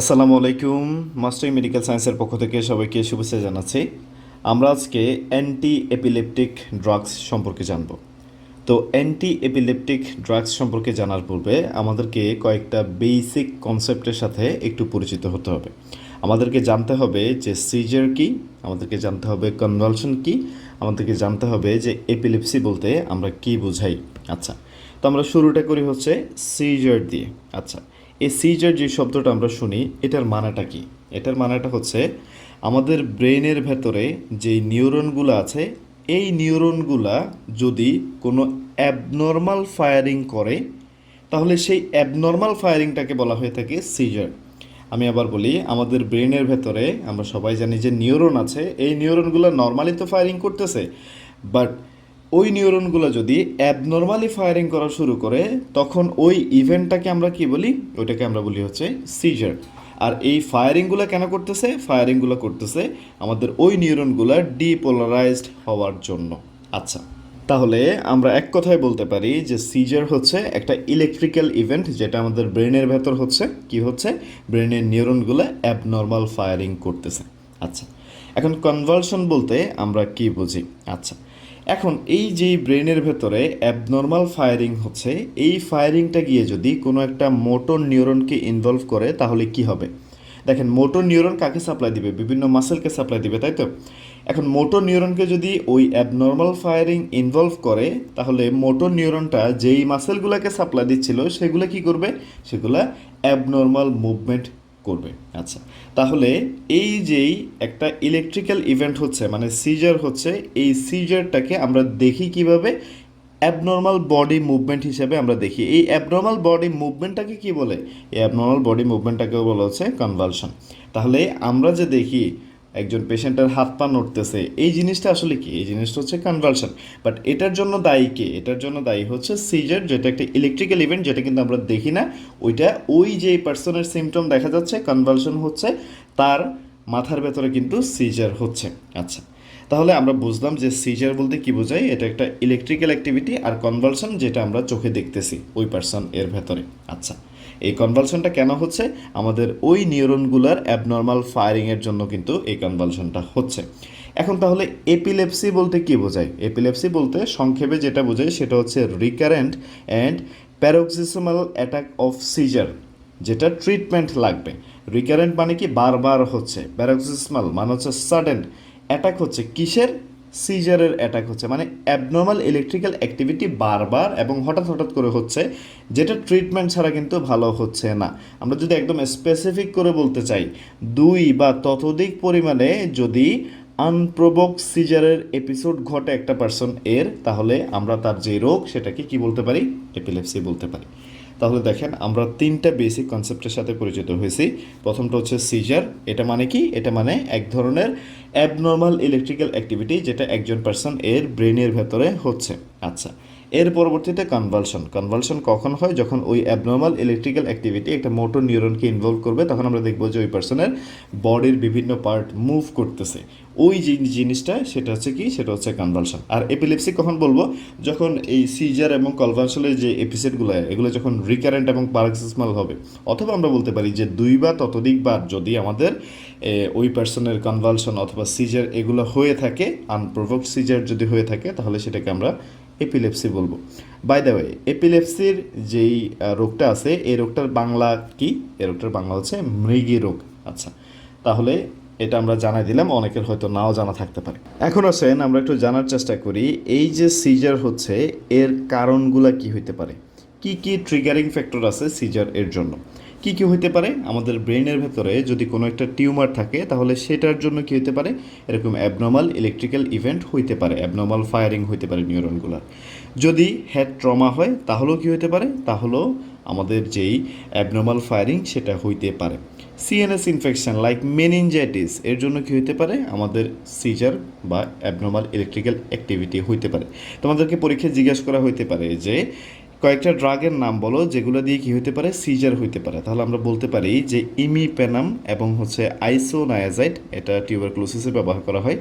আসসালামু আলাইকুম, master medical সায়েন্সের পক্ষ থেকে সবাইকে শুভেচ্ছা জানাচ্ছি। আমরা আজকে অ্যান্টি এপিলেপটিক ড্রাগস সম্পর্কে জানব। তো অ্যান্টি এপিলেপটিক ড্রাগস সম্পর্কে জানার পূর্বে আমাদেরকে কয়েকটা বেসিক কনসেপ্টের সাথে একটু পরিচিত হতে হবে। আমাদেরকে জানতে হবে যে সিজার কি, আমাদেরকে জানতে হবে কনভালশন কি, আমাদেরকে জানতে হবে যে এপিলেপসি বলতে আমরা কি বুঝাই। আচ্ছা তো আমরা শুরুটা করি হচ্ছে সিজার দিয়ে। আচ্ছা এই সিজার যে শব্দটা আমরা শুনি, এটার মানেটা কি? এটার মানেটা হচ্ছে আমাদের ব্রেনের ভেতরে যে নিউরনগুলো আছে, এই নিউরনগুলা যদি কোনো অ্যাবনর্মাল ফায়ারিং করে, তাহলে সেই অ্যাবনর্মাল ফায়ারিংটাকে বলা হয়ে থাকে সিজার আমি আবার বলি, আমাদের ব্রেনের ভেতরে, আমরা সবাই জানি যে নিউরন আছে, এই নিউরনগুলো নর্মালি তো ফায়ারিং করতেছে বাট ওই নিউরনগুলো যদি অ্যাবনর্মালি ফায়ারিং করা শুরু করে, তখন ওই ইভেন্টটাকে আমরা কি বলি? ওইটাকে আমরা বলি হচ্ছে সিজার আর এই ফায়ারিংগুলো কেন করতেছে? ফায়ারিংগুলো করতেছে আমাদের ওই নিউরনগুলো ডিপোলারাইজড হওয়ার জন্য। আচ্ছা তাহলে আমরা এক কথায় বলতে পারি যে সিজার হচ্ছে একটা ইলেকট্রিক্যাল ইভেন্ট যেটা আমাদের ব্রেনের ভেতর হচ্ছে। কি হচ্ছে? ব্রেনের নিউরনগুলো অ্যাবনর্মাল ফায়ারিং করতেছে। আচ্ছা এখন কনভালশন বলতে আমরা কি বুঝি? আচ্ছা এখন এই যে ব্রেনের ভেতরে অ্যাবনর্মাল ফায়ারিং হচ্ছে, এই ফায়ারিংটা গিয়ে যদি কোনো একটা মোটর নিউরনকে ইনভলভ করে, তাহলে কি হবে? দেখেন মোটর নিউরন কাকে সাপ্লাই দিবে? বিভিন্ন মাসেলকে সাপ্লাই দিবে, তাই তো? এখন মোটর নিউরনকে যদি ওই অ্যাবনর্মাল ফায়ারিং ইনভলভ করে, তাহলে মোটর নিউরনটা যেই মাসেলগুলোকে সাপ্লাই দিচ্ছিল, সেগুলো কি করবে? সেগুলা অ্যাবনর্মাল মুভমেন্ট করবে। আচ্ছা তাহলে এই যেই একটা ইলেকট্রিক্যাল ইভেন্ট হচ্ছে মানে সিজার হচ্ছে, এই সিজারটাকে আমরা দেখি কীভাবে? অ্যাবনর্মাল বডি মুভমেন্ট হিসেবে আমরা দেখি। এই অ্যাবনর্মাল বডি মুভমেন্টটাকে কি বলে? এই অ্যাবনর্মাল বডি মুভমেন্টটাকে বলা হচ্ছে কনভালশন তাহলে আমরা যে দেখি একজন পেশেন্টের হাত পা নড়তেছে। এই জিনিসটা আসলে কি? এই জিনিসটা হচ্ছে কনভালশন বাট এটার জন্য দায়ী কে? এটার জন্য দায়ী হচ্ছে সিজার যেটা একটা ইলেকট্রিক্যাল ইভেন্ট যেটা কিন্তু আমরা দেখি না। ওইটা ওই যে পার্সনের সিমটম দেখা যাচ্ছে কনভালশন হচ্ছে, তার মাথার ভেতরে কিন্তু সিজার হচ্ছে। আচ্ছা তাহলে আমরা বুঝলাম যে সিজার বলতে কি বোঝায়? এটা একটা ইলেকট্রিক্যাল অ্যাক্টিভিটি আর কনভালশন যেটা আমরা চোখে দেখতেছি ওই পার্সন এর ভেতরে। আচ্ছা এই কনভালশনটা কেন হচ্ছে? আমাদের ওই নিউরনগুলার অ্যাবনর্মাল ফায়ারিংয়ের জন্য কিন্তু এই কনভালশনটা হচ্ছে। এখন তাহলে এপিলেপসি বলতে কি বোঝায়? এপিলেপসি বলতে সংক্ষেপে যেটা বোঝায় সেটা হচ্ছে recurrent and paroxysmal attack of seizure যেটা ট্রিটমেন্ট লাগবে। রিকারেন্ট মানে কি বারবার হচ্ছে। প্যারোক্সিসমাল মানে হচ্ছে সাডেন অ্যাটাক হচ্ছে। কিসের? সিজারের অ্যাটাক হচ্ছে। মানে অ্যাবনর্মাল ইলেকট্রিক্যাল অ্যাক্টিভিটি বারবার এবং হঠাৎ হঠাৎ করে হচ্ছে, যেটা ট্রিটমেন্ট ছাড়া কিন্তু ভালো হচ্ছে না। আমরা যদি একদম স্পেসিফিক করে বলতে চাই, দুই বা ততোধিক পরিমাণে যদি আনপ্রবক সিজারের এপিসোড ঘটে একটা পার্সন এর তাহলে আমরা তার যে রোগ, সেটাকে কি বলতে পারি? এপিলেপসি বলতে পারি। তাহলে দেখেন, আমরা তিনটা বেসিক কনসেপ্টের সাথে পরিচিত হয়েছি। প্রথমটা হচ্ছে সিজার এটা মানে কি? এটা মানে এক ধরনের অ্যাবনর্মাল ইলেকট্রিক্যাল অ্যাক্টিভিটি যেটা একজন পার্সন এর ব্রেনের ভেতরে হচ্ছে। আচ্ছা এর পরবর্তীতে কনভালশন কনভালশন কখন হয়? যখন ওই অ্যাবনর্মাল ইলেকট্রিক্যাল অ্যাক্টিভিটি একটা মোটর নিউরনকে ইনভলভ করবে, তখন আমরা দেখব যে ওই পার্সনের বডির বিভিন্ন পার্ট মুভ করতেছে। ওই যে জিনিসটা, সেটা হচ্ছে কি? সেটা হচ্ছে কনভালশন আর এপিলেপসি কখন বলব? যখন এই সিজার এবং কনভালশনের যে এপিসোডগুলো এগুলো যখন রিকারেন্ট এবং পার্কসিসমাল হবে, অথবা আমরা বলতে পারি যে দুই বা ততোধিকবার যদি আমাদের ওই পার্সনের কনভালশন অথবা সিজার এগুলো হয়ে থাকে আনপ্রোভোকড সিজার যদি হয়ে থাকে, তাহলে সেটাকে আমরা এপিলেপসি বলব। বাই দ্য ওয়ে এপিলেপসির যেই রোগটা আছে, এই রোগটার বাংলা কি? এই রোগটার বাংলা হচ্ছে মৃগী রোগ। আচ্ছা তাহলে এটা আমরা জানাই দিলাম, অনেকের হয়তো নাও জানা থাকতে পারে। এখন আসেন, আমরা একটু জানার চেষ্টা করি, এই যে সিজার হচ্ছে, এর কারণগুলা কি হইতে পারে? কি কি ট্রিগারিং ফ্যাক্টর আছে সিজার এর জন্য? কি কি হইতে পারে? আমাদের ব্রেনের ভেতরে যদি কোনো একটা টিউমার থাকে, তাহলে সেটার জন্য কি হতে পারে? এরকম অ্যাবনর্মাল ইলেকট্রিক্যাল ইভেন্ট হইতে পারে অ্যাবনর্মাল ফায়ারিং হইতে পারে নিউরনগুলার যদি হেড ট্রমা হয়, তাহলেও কি হইতে পারে? তাহলেও আমাদের যেই অ্যাবনর্মাল ফায়ারিং সেটা হইতে পারে। সিএনএস ইনফেকশন লাইক মেনিনজাইটিস এর জন্য কি হইতে পারে? আমাদের সিজার বা অ্যাবনর্মাল ইলেকট্রিক্যাল অ্যাক্টিভিটি হইতে পারে। তোমাদেরকে পরীক্ষায় জিজ্ঞাসা করা হইতে পারে যে কয়েকটা ড্রাগের নাম বলো, যেগুলো দিয়ে কি হইতে পারে? সিজার হইতে পারে। তাহলে আমরা বলতে পারি যে ইমিপেনাম এবং হচ্ছে আইসোনায়াজাইড এটা টিউবারক্লোসিসে ব্যবহার করা হয়।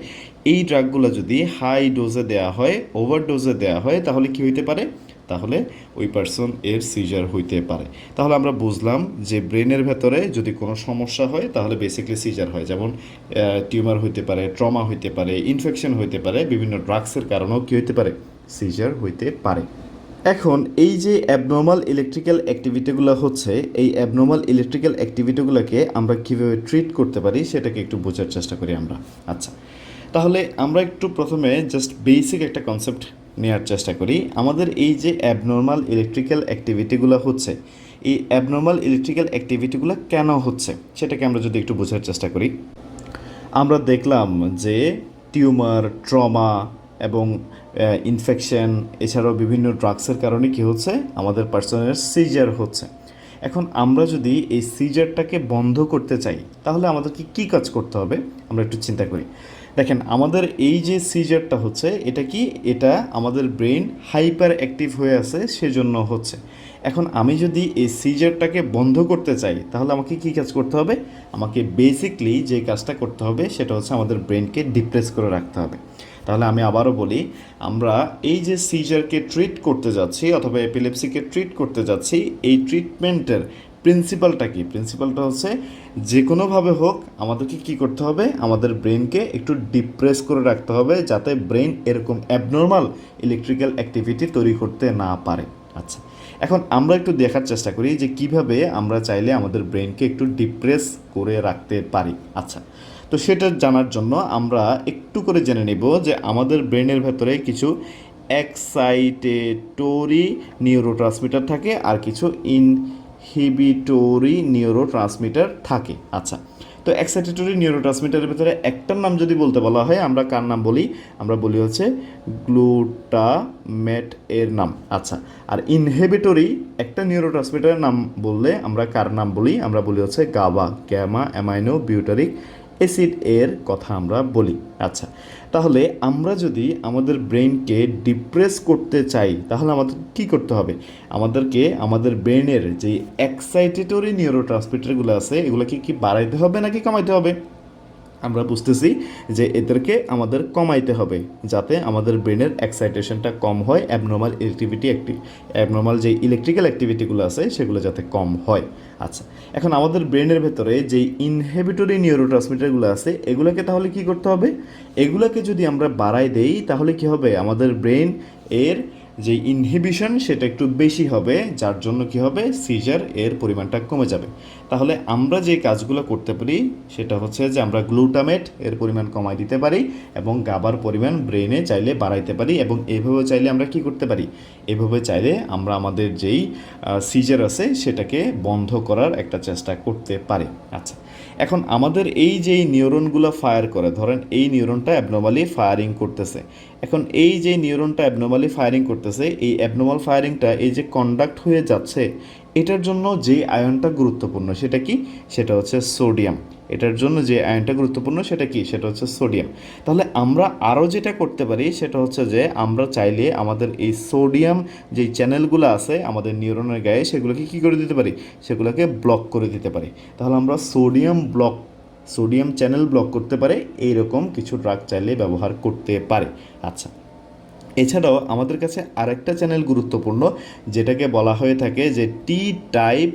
এই ড্রাগগুলো যদি হাই ডোজে দেওয়া হয় ওভার ডোজে দেওয়া হয়, তাহলে কি হইতে পারে? তাহলে ওই পার্সন এর সিজার হইতে পারে। তাহলে আমরা বুঝলাম যে ব্রেনের ভেতরে যদি কোনো সমস্যা হয়, তাহলে বেসিক্যালি সিজার হয়। যেমন টিউমার হইতে পারে ট্রমা হইতে পারে ইনফেকশন হইতে পারে, বিভিন্ন ড্রাগসের কারণেও কী হইতে পারে? সিজার হইতে পারে। এখন এই যে অ্যাবনর্মাল ইলেকট্রিক্যাল অ্যাক্টিভিটিগুলো হচ্ছে, এই অ্যাবনর্মাল ইলেকট্রিক্যাল অ্যাক্টিভিটিগুলোকে আমরা কীভাবে ট্রিট করতে পারি সেটাকে একটু বোঝার চেষ্টা করি আমরা। আচ্ছা তাহলে আমরা একটু প্রথমে জাস্ট বেসিক একটা কনসেপ্ট নেওয়ার চেষ্টা করি। আমাদের এই যে অ্যাবনর্মাল ইলেকট্রিক্যাল অ্যাক্টিভিটিগুলো হচ্ছে, এই অ্যাবনর্মাল ইলেকট্রিক্যাল অ্যাক্টিভিটিগুলো কেন হচ্ছে সেটাকে আমরা যদি একটু বোঝার চেষ্টা করি। আমরা দেখলাম যে টিউমার, ট্রমা এবং ইনফেকশন এছাড়াও বিভিন্ন ড্রাগসের কারণে কি হচ্ছে? আমাদের পার্সনের সিজার হচ্ছে। এখন আমরা যদি এই সিজারটাকে বন্ধ করতে চাই, তাহলে আমাদেরকে কী কাজ করতে হবে? আমরা একটু চিন্তা করি। দেখেন, আমাদের এই যে সিজারটা হচ্ছে, এটা কি? এটা আমাদের ব্রেন হাইপার অ্যাক্টিভ হয়ে আছে, সেজন্য হচ্ছে। এখন আমি যদি এই সিজারটাকে বন্ধ করতে চাই, তাহলে আমাকে কী কাজ করতে হবে? আমাকে বেসিকলি যে কাজটা করতে হবে, সেটা হচ্ছে আমাদের ব্রেনকে ডিপ্রেস করে রাখতে হবে। তাহলে আমি আবারও বলি, আমরা এই যে সিজারকে ট্রিট করতে যাচ্ছি অথবা এপিলেপসিকে ট্রিট করতে যাচ্ছি, এই ট্রিটমেন্টের প্রিন্সিপালটা কি? প্রিন্সিপালটা হচ্ছে যে কোনোভাবে হোক, আমাদেরকে কি করতে হবে? আমাদের ব্রেনকে একটু ডিপ্রেস করে রাখতে হবে যাতে ব্রেন এরকম অ্যাবনর্মাল ইলেকট্রিক্যাল অ্যাক্টিভিটি তৈরি করতে না পারে। আচ্ছা এখন আমরা একটু দেখার চেষ্টা করি যে কীভাবে আমরা চাইলে আমাদের ব্রেনকে একটু ডিপ্রেস করে রাখতে পারি। আচ্ছা তো সেটা জানার জন্য আমরা একটু করে জেনে নেব যে আমাদের ব্রেনের ভেতরে কিছু এক্সাইটেটরি নিউরো ট্রান্সমিটার থাকে আর কিছু ইনহিবিটরি নিউরো ট্রান্সমিটার থাকে। আচ্ছা তো এক্সাইটেটরি নিউরো ট্রান্সমিটারের ভেতরে একটার নাম যদি বলতে বলা হয়, আমরা কার নাম বলি? আমরা বলি হচ্ছে গ্লুটামেট এর নাম। আচ্ছা আর ইনহেবিটরি একটা নিউরো ট্রান্সমিটারের নাম বললে আমরা কার নাম বলি? আমরা বলি হচ্ছে GABA, gamma, amino, butyric acid এর কথা আমরা বলি। আচ্ছা তাহলে আমরা যদি আমাদের ব্রেনকে ডিপ্রেস করতে চাই, তাহলে আমাদের কি করতে হবে? আমাদেরকে, আমাদের ব্রেনের যে এক্সাইটেটরি নিউরো আছে, এগুলোকে কি বাড়াইতে হবে নাকি কমাইতে হবে? আমরা বুঝতেছি যে এদেরকে আমাদের কমাইতে হবে, যাতে আমাদের ব্রেনের এক্সাইটেশনটা কম হয় অ্যাবনর্মাল ইলেকট্রিভিটি একটি অ্যাবনর্মাল যে ইলেকট্রিক্যাল অ্যাক্টিভিটিগুলো আছে, সেগুলো যাতে কম হয়। আচ্ছা এখন আমাদের ব্রেনের ভেতরে যেই ইনহেবিটরি নিউরো ট্রান্সমিটারগুলো আছে, এগুলোকে তাহলে কি করতে হবে? এগুলোকে যদি আমরা বাড়াই দেই, তাহলে কি হবে? আমাদের ব্রেন এর যে ইনহিবিশন সেটা একটু বেশি হবে, যার জন্য কি হবে? সিজার এর পরিমাণটা কমে যাবে। তাহলে আমরা যে কাজগুলো করতে পারি, সেটা হচ্ছে যে আমরা গ্লুটামেট এর পরিমাণ কমাই দিতে পারি এবং গাবার পরিমাণ ব্রেনে চাইলে বাড়াইতে পারি এবং এভাবে চাইলে আমরা কি করতে পারি? এভাবে চাইলে আমরা আমাদের যেই সিজার আছে, সেটাকে বন্ধ করার একটা চেষ্টা করতে পারি। আচ্ছা এখন আমাদের এই যে নিউরনগুলো ফায়ার করে, ধরেন এই নিউরনটা অ্যাবনর্মালি ফায়ারিং করতেছে। এখন এই যে নিউরনটা অ্যাবনর্মালি ফায়ারিং করতেছে, এই অ্যাবনর্মাল ফায়ারিংটা এই যে কন্ডাক্ট হয়ে যাচ্ছে, এটার জন্য যে আয়নটা গুরুত্বপূর্ণ সেটা কি? সেটা হচ্ছে সোডিয়াম এটার জন্য যে আয়নটা গুরুত্বপূর্ণ সেটা কি? সেটা হচ্ছে সোডিয়াম তাহলে আমরা আরও যেটা করতে পারি সেটা হচ্ছে যে আমরা চাইলে আমাদের এই সোডিয়াম যে চ্যানেলগুলো আছে আমাদের নিউরনের গায়ে, সেগুলোকে কী করে দিতে পারি? সেগুলোকে ব্লক করে দিতে পারি। তাহলে আমরা sodium block sodium channel block করতে পারে, এইরকম কিছু ড্রাগ চাইলে ব্যবহার করতে পারে। আচ্ছা। এছাড়াও আমাদের কাছে আরেকটা চ্যানেল গুরুত্বপূর্ণ, যেটাকে বলা হয়ে থাকে যে T type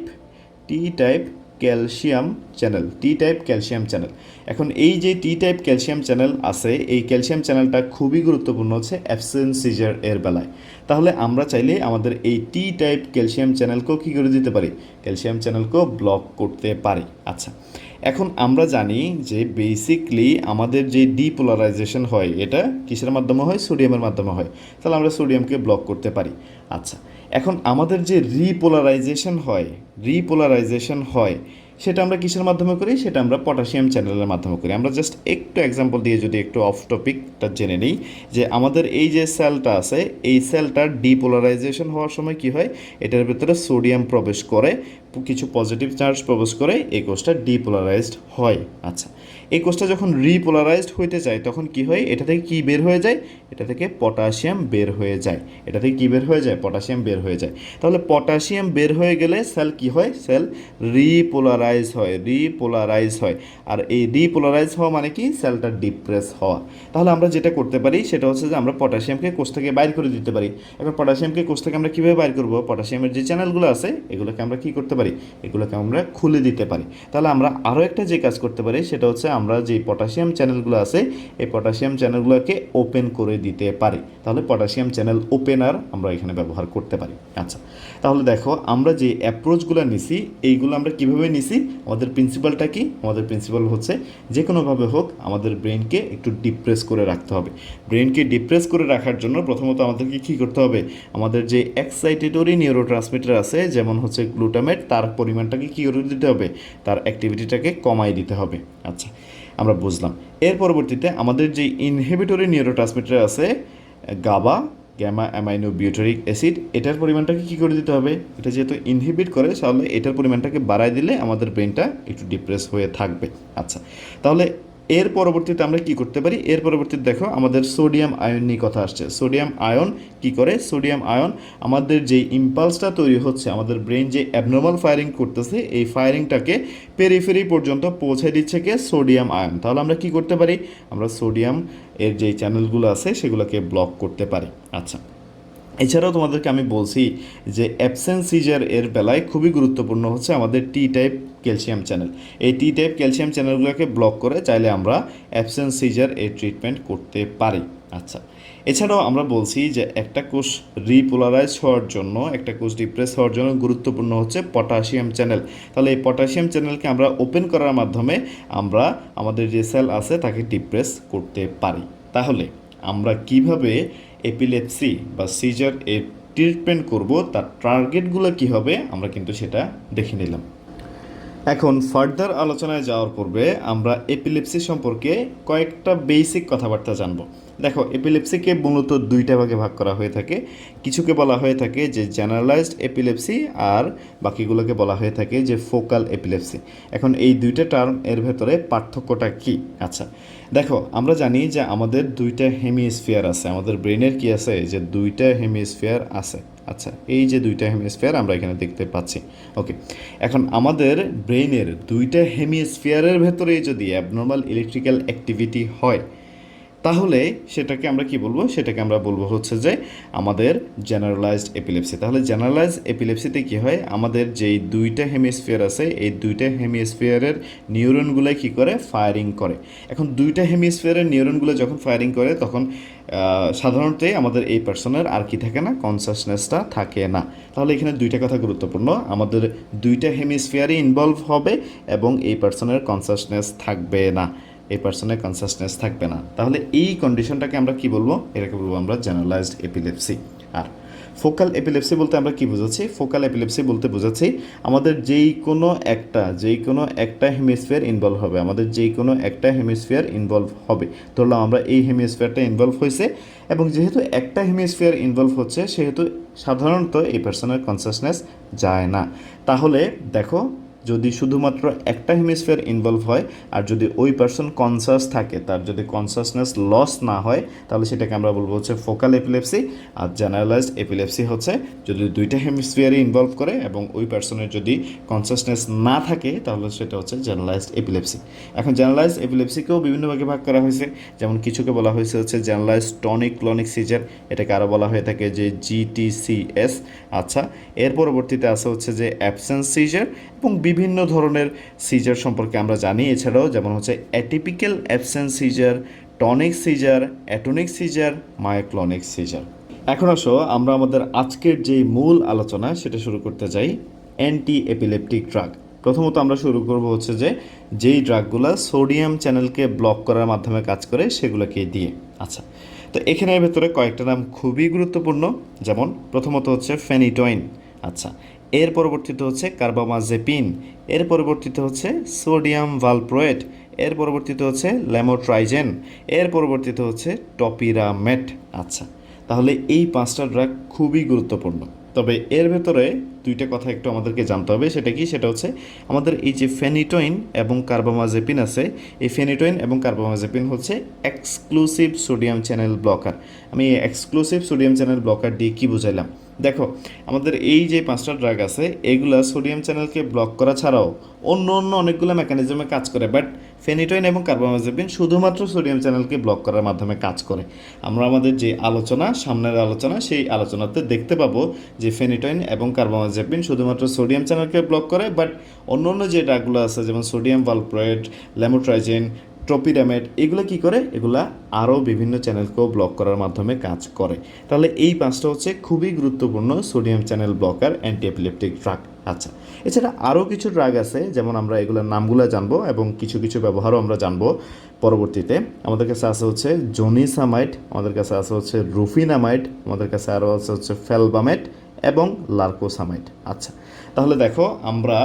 T type calcium channel T type calcium channel এখন এই যে টি টাইপ ক্যালসিয়াম চ্যানেল আছে, এই ক্যালসিয়াম চ্যানেলটা খুবই গুরুত্বপূর্ণ হচ্ছে অ্যাবসেন্ট সিজার এর বেলায়। তাহলে আমরা চাইলে আমাদের এই টি টাইপ ক্যালসিয়াম চ্যানেলকেও কী করে দিতে পারি? ক্যালসিয়াম চ্যানেলকেও ব্লক করতে পারি। আচ্ছা এখন আমরা জানি যে বেসিকলি আমাদের যে ডিপোলারাইজেশন হয়, এটা কিসের মাধ্যমে হয়? সোডিয়ামের মাধ্যমে হয়। তাহলে আমরা সোডিয়ামকে ব্লক করতে পারি। আচ্ছা এখন আমাদের যে রিপোলারাইজেশন হয় রিপোলারাইজেশন হয় সেটা আমরা কিসের মাধ্যমে করি? সেটা আমরা পটাশিয়াম চ্যানেলের মাধ্যমে করি। আমরা জাস্ট একটু এক্সাম্পল দিয়ে যদি একটু অফ টপিকটা জেনে নিই, যে আমাদের এই যে সেলটা আছে, এই সেলটার ডিপোলারাইজেশন হওয়ার সময় কি হয়? এটার ভেতরে সোডিয়াম প্রবেশ করে, কিছু পজিটিভ চার্জ প্রবেশ করে, এই কোষটা ডিপোলারাইজড হয়। আচ্ছা এই কোষটা যখন রিপোলারাইজড হইতে চায় তখন কি হয়? এটা থেকে কি বের হয়ে যায়? এটা থেকে পটাশিয়াম বের হয়ে যায়। এটা থেকে কি বের হয়ে যায়? পটাশিয়াম বের হয়ে যায়। তাহলে পটাশিয়াম বের হয়ে গেলে সেল কি হয়? সেল রিপোলারাইজ হয় রিপোলারাইজ হয়। আর এই রিপোলারাইজ হওয়া মানে কি? সেলটা ডিপ্রেস হওয়া। তাহলে আমরা যেটা করতে পারি, সেটা হচ্ছে যে আমরা পটাশিয়ামকে কোষ থেকে বাইর করে দিতে পারি। এবার পটাশিয়ামকে কোষ থেকে আমরা কীভাবে বাইর করব? পটাশিয়ামের যে চ্যানেলগুলো আছে, এগুলোকে আমরা কি করতে পারি? এগুলোকে আমরা খুলে দিতে পারি। তাহলে আমরা আরও একটা যে কাজ করতে পারি, সেটা হচ্ছে আমরা যে পটাশিয়াম চ্যানেলগুলো আছে, এই পটাশিয়াম চ্যানেলগুলোকে ওপেন করে দিতে পারি। তাহলে পটাশিয়াম চ্যানেল ওপেনার আমরা এখানে ব্যবহার করতে পারি। আচ্ছা তাহলে দেখো আমরা যে অ্যাপ্রোচগুলো নিছি, এইগুলো আমরা কীভাবে নিছি? আমাদের প্রিন্সিপালটা কি? আমাদের প্রিন্সিপাল হচ্ছে যে কোনোভাবে হোক আমাদের ব্রেনকে একটু ডিপ্রেস করে রাখতে হবে। ব্রেনকে ডিপ্রেস করে রাখার জন্য প্রথমত আমাদেরকে কী করতে হবে? আমাদের যে এক্সাইটেটরি নিউরো ট্রান্সমিটার আছে, যেমন হচ্ছে গ্লুটামেট তার পরিমাণটাকে কী করে দিতে হবে? তার অ্যাক্টিভিটিটাকে কমাই দিতে হবে। আচ্ছা আমরা বুঝলাম। এর পরবর্তীতে আমাদের যে ইনহেবিটরি নিউরো ট্রান্সমিটার আছে GABA gamma amino butyric acid এটার পরিমাণটাকে কী করে দিতে হবে? এটা যেহেতু ইনহিবিট করে, তাহলে এটার পরিমাণটাকে বাড়ায় দিলে আমাদের ব্রেনটা একটু ডিপ্রেস হয়ে থাকবে। আচ্ছা তাহলে এর পরবর্তীতে আমরা কি করতে পারি? এর পরবর্তীতে দেখো, আমাদের সোডিয়াম আয়ন নিয়ে কথা আসছে। সোডিয়াম আয়ন কি করে? সোডিয়াম আয়ন আমাদের যে ইম্পালসটা তৈরি হচ্ছে, আমাদের ব্রেন যে অ্যাবনর্মাল ফায়ারিং করতেছে, এই ফায়ারিংটাকে পেরিফেরি পর্যন্ত পৌঁছে দিচ্ছে কে? Sodium ion. তাহলে আমরা কি করতে পারি? আমরা সোডিয়াম এর যে চ্যানেলগুলো আছে, সেগুলোকে ব্লক করতে পারি। আচ্ছা। এছাড়াও তোমাদেরকে আমি বলছি যে অ্যাবসেন্স সিজার এর বেলায় খুবই গুরুত্বপূর্ণ হচ্ছে আমাদের টি টাইপ ক্যালসিয়াম চ্যানেল এই টি টাইপ ক্যালসিয়াম চ্যানেলগুলোকে ব্লক করে চাইলে আমরা অ্যাবসেন্স সিজার এর ট্রিটমেন্ট করতে পারি। আচ্ছা এছাড়াও আমরা বলছি যে একটা কোষ রিপোলারাইজ হওয়ার জন্য, একটা কোষ ডিপ্রেস হওয়ার জন্য গুরুত্বপূর্ণ হচ্ছে পটাশিয়াম চ্যানেল তাহলে এই পটাশিয়াম চ্যানেলকে আমরা ওপেন করার মাধ্যমে আমরা আমাদের যে সেল আছে তাকে ডিপ্রেস করতে পারি। তাহলে আমরা কীভাবে এপিলেপসি বা সিজার এর ট্রিটমেন্ট করব, তার টার্গেটগুলো কি হবে, আমরা কিন্তু সেটা দেখে নিলাম। এখন ফার্দার আলোচনায় যাওয়ার পূর্বে আমরা এপিলেপসি সম্পর্কে কয়েকটা বেসিক কথাবার্তা জানব। দেখো এপিলেপসিকে মূলত দুইটা ভাগে ভাগ করা হয়ে থাকে। কিছুকে বলা হয়ে থাকে যে জেনারেলাইজড এপিলেপসি আর বাকিগুলোকে বলা হয়ে থাকে যে ফোকাল এপিলেপসি এখন এই দুইটা টার্ম এর ভেতরে পার্থক্যটা কি? আচ্ছা দেখো, আমরা জানি যে আমাদের দুইটা হেমিস্ফিয়ার আছে। আমাদের ব্রেনের কি আছে? যে দুইটা হেমিস্ফিয়ার আছে। আচ্ছা এই যে দুইটা হেমিস্ফিয়ার আমরা এখানে দেখতে পাচ্ছি। ওকে এখন আমাদের ব্রেনের দুইটা হেমিস্ফিয়ারের ভেতরে যদি অ্যাবনর্মাল ইলেকট্রিক্যাল অ্যাক্টিভিটি হয় তাহলে সেটাকে আমরা কি বলব? সেটাকে আমরা বলব হচ্ছে যে আমাদের জেনারেলাইজড এপিলেপসি তাহলে জেনারেলাইজড এপিলেপসিতে কি হয়? আমাদের যেই দুইটা হেমিস্ফিয়ার আছে, এই দুইটা হেমিস্ফিয়ারের নিউরনগুলো কি করে? ফায়ারিং করে। এখন দুইটা হেমিস্ফিয়ারের নিউরনগুলো যখন ফায়ারিং করে, তখন সাধারণত আমাদের এই পার্সনের আর কি থাকে না? কনসাসনেসটা থাকে না। তাহলে এখানে দুইটা কথা গুরুত্বপূর্ণ। আমাদের দুইটা হেমিস্ফিয়ারই ইনভলভ হবে এবং এই পার্সনের কনসাসনেস থাকবে না। এই পার্সনের কনসাসনেস থাকবে না। তাহলে এই কন্ডিশনটাকে আমরা কি বলব? এটাকে বলব আমরা জেনারেলাইজড এপিলেপসি আর ফোকাল এপিলেপসি বলতে আমরা কি বোঝাচ্ছি? ফোকাল এপিলেপসি বলতে বোঝাচ্ছি আমাদের যেই কোনো একটা, যেই কোনো একটা হেমিস্ফিয়ার ইনভলভ হবে। আমাদের যেই কোনো একটা হেমিস্ফিয়ার ইনভলভ হবে। ধরলাম আমরা এই হেমিস্ফিয়ারটা ইনভলভ হয়েছে এবং যেহেতু একটা হেমিস্ফিয়ার ইনভলভ হচ্ছে, সেহেতু সাধারণত এই পার্সনের কনসাসনেস যায় না। তাহলে দেখো যদি শুধুমাত্র একটা হেমিস্ফিয়ার ইনভলভ হয়, আর যদি ওই পার্সন কনসাস থাকে, তার যদি কনসাসনেস লস না হয়, তাহলে সেটাকে আমরা বলব হচ্ছে ফোকাল এপিলেপসি আর জেনারেলাইজড এপিলেপসি হচ্ছে যদি দুইটা হেমিস্ফিয়ারই ইনভলভ করে এবং ওই পার্সনের যদি কনসাসনেস না থাকে, তাহলে সেটা হচ্ছে জেনারেলাইজড এপিলেপসি এখন জেনারেলাইজড এপিলেপসিকেও বিভিন্ন ভাগে ভাগ করা হয়েছে। যেমন কিছুকে বলা হয়েছে হচ্ছে জেনারেলাইজড টনিক ক্লনিক সিজার এটাকে আরও বলা হয়ে থাকে যে জিটিসিএস আচ্ছা এর পরবর্তীতে আছে হচ্ছে যে অ্যাবসেন্স সিজার এবং বিভিন্ন ধরনের সিজার সম্পর্কে আমরা জানি। এছাড়াও যেমন হচ্ছে atypical absence seizure tonic seizure atonic seizure myoclonic seizure এখন আসো, আমরা আমাদের আজকের যে মূল আলোচনা, সেটা শুরু করতে চাই অ্যান্টি এপিলেপটিক ড্রাগ প্রথমত আমরা শুরু করব হচ্ছে যে, যেই ড্রাগগুলো সোডিয়াম চ্যানেলকে ব্লক করার মাধ্যমে কাজ করে, সেগুলোকে দিয়ে। আচ্ছা তো এখানের ভেতরে কয়েকটা নাম খুবই গুরুত্বপূর্ণ। যেমন প্রথমত হচ্ছে ফেনিটয়েন আচ্ছা এর পরবর্তীতে হচ্ছে কার্বামাজেপিন, এর পরবর্তীতে হচ্ছে সোডিয়াম ভালপ্রোয়েট, এর পরবর্তীতে হচ্ছে ল্যামোট্রাইজেন, এর পরবর্তীতে হচ্ছে টপিরামেট। আচ্ছা তাহলে এই পাঁচটা ড্রাগ খুবই গুরুত্বপূর্ণ। তবে এর ভেতরে দুইটা কথা একটু আমাদেরকে জানতে হবে, সেটা কি? সেটা হচ্ছে আমাদের এই যে ফেনিটোইন এবং কার্বামাজেপিন আছে, এই ফেনিটোইন এবং কার্বামাজেপিন হচ্ছে এক্সক্লুসিভ সোডিয়াম চ্যানেল ব্লকার আমি এক্সক্লুসিভ সোডিয়াম চ্যানেল ব্লকার দিয়ে কী বুঝাইলাম? দেখো, আমাদের এই যে পাঁচটা ড্রাগ আছে, এগুলা সোডিয়াম চ্যানেলকে ব্লক করা ছাড়াও অন্য অন্য অনেকগুলো মেকানিজমে কাজ করে বাট ফেনিটোইন এবং কার্বামাজেপিন শুধুমাত্র সোডিয়াম চ্যানেলকে ব্লক করার মাধ্যমে কাজ করে। আমরা আমাদের যে আলোচনা, সামনের আলোচনা, সেই আলোচনাতে দেখতে পাবো যে ফেনিটোইন এবং কার্বামাজেপিন শুধুমাত্র সোডিয়াম চ্যানেলকে ব্লক করে বাট অন্য অন্য যে ড্রাগগুলো আছে, যেমন সোডিয়াম ভালপ্রয়েড ল্যামোট্রাইজিন ট্রপিডামেট, এগুলো কি করে? এগুলা আরও বিভিন্ন চ্যানেলকেও ব্লক করার মাধ্যমে কাজ করে। তাহলে এই পাঁচটা হচ্ছে খুবই গুরুত্বপূর্ণ sodium channel blocker anti epileptic drug আচ্ছা এছাড়া আরও কিছু ড্রাগ আছে, যেমন আমরা এগুলোর নামগুলো জানব এবং কিছু কিছু ব্যবহারও আমরা জানব পরবর্তীতে। আমাদের কাছে আছে হচ্ছে জোনিসামাইট, আমাদের কাছে আছে হচ্ছে রুফিনামাইট, আমাদের কাছে আরও আছে হচ্ছে ফেলবামেট এবং লার্কোসামাইট। আচ্ছা তাহলে দেখো আমরা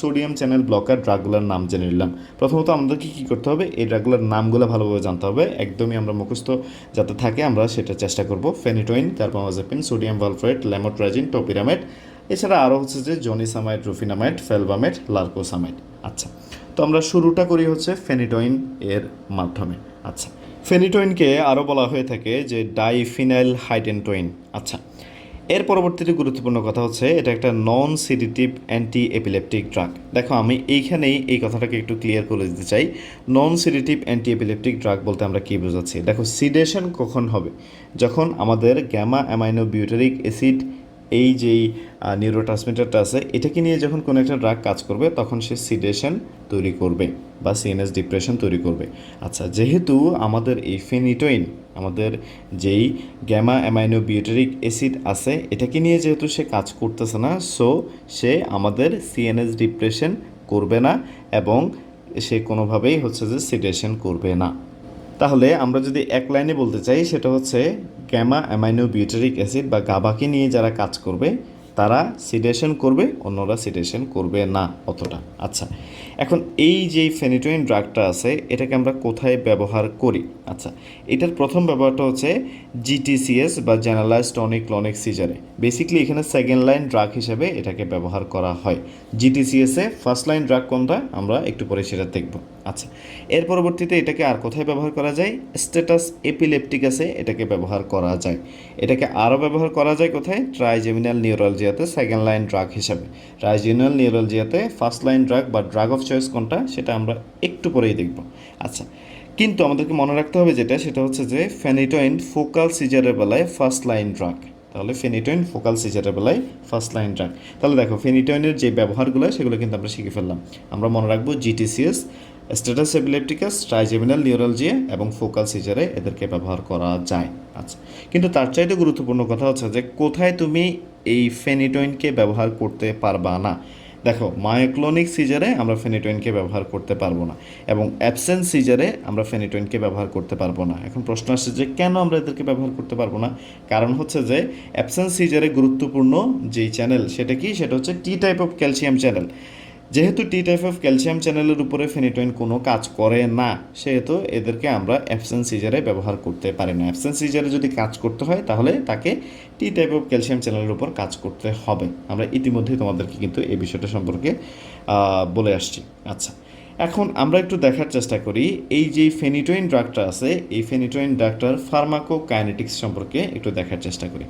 সোডিয়াম চ্যানেল ব্লকার ড্রাগগুলোর নাম জেনে নিলাম। প্রথমত আমাদেরকে কী করতে হবে? এই ড্রাগগুলোর নামগুলো ভালোভাবে জানতে হবে। একদমই আমরা মুখস্থ যাতে থাকে, আমরা সেটা চেষ্টা করব। Phenytoin carbamazepine sodium valproate lamotrigine topiramate. এছাড়া আরও হচ্ছে যে জনিসামাইড, রুফিনামাইড ফেলবামেট লার্কোসামাইড। আচ্ছা তো আমরা শুরুটা করি হচ্ছে ফেনিটোইন এর মাধ্যমে। আচ্ছা ফেনিটোইনকে আরও বলা হয়ে থাকে যে ডাইফিনাইল হাইডেন্টোইন। আচ্ছা এর পরবর্তীটি গুরুত্বপূর্ণ কথা হচ্ছে, এটা একটা non sedative anti epileptic drug দেখো, আমি এইখানেই এই কথাটাকে একটু ক্লিয়ার করে দিতে চাই। Non sedative anti epileptic drug বলতে আমরা কী বোঝাচ্ছি? দেখো সিডেশন কখন হবে? যখন আমাদের গ্যামা অ্যামাইনো বিউটারিক অ্যাসিড এই যেই নিউরো ট্রান্সমিটারটা আছে, এটাকে নিয়ে যখন কোনো একটা ড্রাগ কাজ করবে, তখন সে সিডেশন তৈরি করবে বা সিএনএস ডিপ্রেশন তৈরি করবে। আচ্ছা যেহেতু আমাদের এই ফেনিটোইন আমাদের যেই গ্যামা অ্যামাইনো বিউটারিক অ্যাসিড আছে, এটাকে নিয়ে যেহেতু সে কাজ করতেছে না সো সে আমাদের সিএনএস ডিপ্রেশন করবে না এবং সে কোনোভাবেই হচ্ছে যে সিডেশন করবে না। তাহলে আমরা যদি এক লাইনে বলতে চাই, সেটা হচ্ছে গ্যামা অ্যামাইনো বিউটারিক অ্যাসিড বা গাবাকে নিয়ে যারা কাজ করবে, তারা সিডেশন করবে, অন্যরা সিডেশন করবে না অতটা। আচ্ছা এখন এই যে ফেনিটোইন ড্রাগটা আছে, এটাকে আমরা কোথায় ব্যবহার করি? আচ্ছা এটার প্রথম ব্যবহারটা হচ্ছে জিটিসিএস বা জেনারেলাইজ টনিক ক্লনিক সিজারে বেসিক্যালি এখানে সেকেন্ড লাইন ড্রাগ হিসেবে এটাকে ব্যবহার করা হয়। জিটিসিএসে ফার্স্ট লাইন ড্রাগ কোনটা? আমরা একটু পরে সেটা দেখব। আচ্ছা এর পরবর্তীতে এটাকে আর কোথায় ব্যবহার করা যায়? স্ট্যাটাস এপিলেপটিকাসে এটাকে ব্যবহার করা যায়। এটাকে আরও ব্যবহার করা যায় কোথায়? ট্রাইজেমিনাল নিউরোলজিয়াতে সেকেন্ড লাইন ড্রাগ হিসাবে। ট্রাইজেমিনাল নিউরোলজিয়াতে ফার্স্ট লাইন ড্রাগ বা ড্রাগ অফ চয়েস কোনটা, সেটা আমরা একটু পরেই দেখব। আচ্ছা কিন্তু আমাদেরকে মনে রাখতে হবে যেটা, সেটা হচ্ছে যে ফেনিটোইন ফোকাল সিজারের বেলায় ফার্স্ট লাইন ড্রাগ তাহলে ফেনিটোইন ফোকাল সিজারের বেলায় ফার্স্ট লাইন ড্রাগ তাহলে দেখো ফেনিটোইনের যে ব্যবহারগুলো, সেগুলো কিন্তু আমরা শিখে ফেললাম। আমরা মনে রাখব GTCS status epilepticus trigeminal neuralgia এবং ফোকাল সিজারে এদেরকে ব্যবহার করা যায়। আচ্ছা কিন্তু তার চাইতে গুরুত্বপূর্ণ কথা হচ্ছে যে, কোথায় তুমি এই ফেনিটোইনকে ব্যবহার করতে পারবা না? দেখো মায়োক্লোনিক সিজারে আমরা ফেনিটোইনকে ব্যবহার করতে পারব না এবং অ্যাবসেন্ট সিজারে আমরা ফেনিটোইনকে ব্যবহার করতে পারব না। এখন প্রশ্ন আসছে যে, কেন আমরা এদেরকে ব্যবহার করতে পারব না? কারণ হচ্ছে যে অ্যাবসেন্ট সিজারে গুরুত্বপূর্ণ যেই চ্যানেল সেটা কি? সেটা হচ্ছে T type of calcium channel যেহেতু টি টাইপ অফ ক্যালসিয়াম চ্যানেলের উপরে ফেনিটোইন কোনো কাজ করে না, সেহেতু এদেরকে আমরা অ্যাবসেন্ট সিজারে ব্যবহার করতে পারি না। অ্যাবসেন্ট সিজারে যদি কাজ করতে হয়, তাহলে তাকে টি টাইপ অফ ক্যালসিয়াম চ্যানেলের উপর কাজ করতে হবে। আমরা ইতিমধ্যেই তোমাদেরকে কিন্তু এই বিষয়টা সম্পর্কে বলে আসছি। আচ্ছা এখন আমরা একটু দেখার চেষ্টা করি। এই যে ফেনিটোইন ড্রাগটা আছে, এই ফেনিটোইন ড্রাগটার ফার্মাকো কাইনেটিক্স সম্পর্কে একটু দেখার চেষ্টা করি।